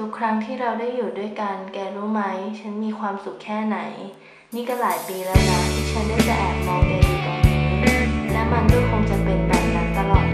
ทุกครั้งที่เราได้อยู่ด้วยกัน แกรู้ไหม ฉันมีความสุขแค่ไหน นี่ก็หลายปีแล้วนะที่ฉันได้จะแอบมองแกอยู่ตรงนี้ และมันก็คงจะเป็นแบบนั้นตลอด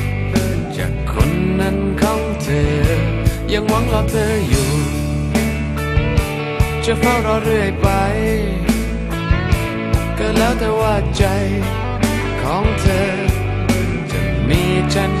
องเธอยังหวังรอเธออยู่ จะเฝ้ารอเรื่อยไป ก็แล้วแต่ว่าใจของเธอ จะมีฉัน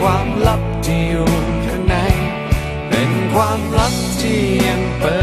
ความลับที่อยู่ข้างใน เป็นความลับที่ยังเปิด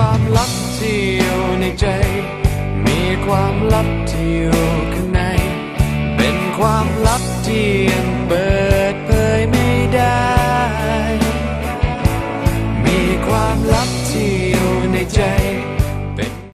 ความลับที่อยู่ในใจ มีความลับที่อยู่ข้างใน เป็นความลับที่ยัง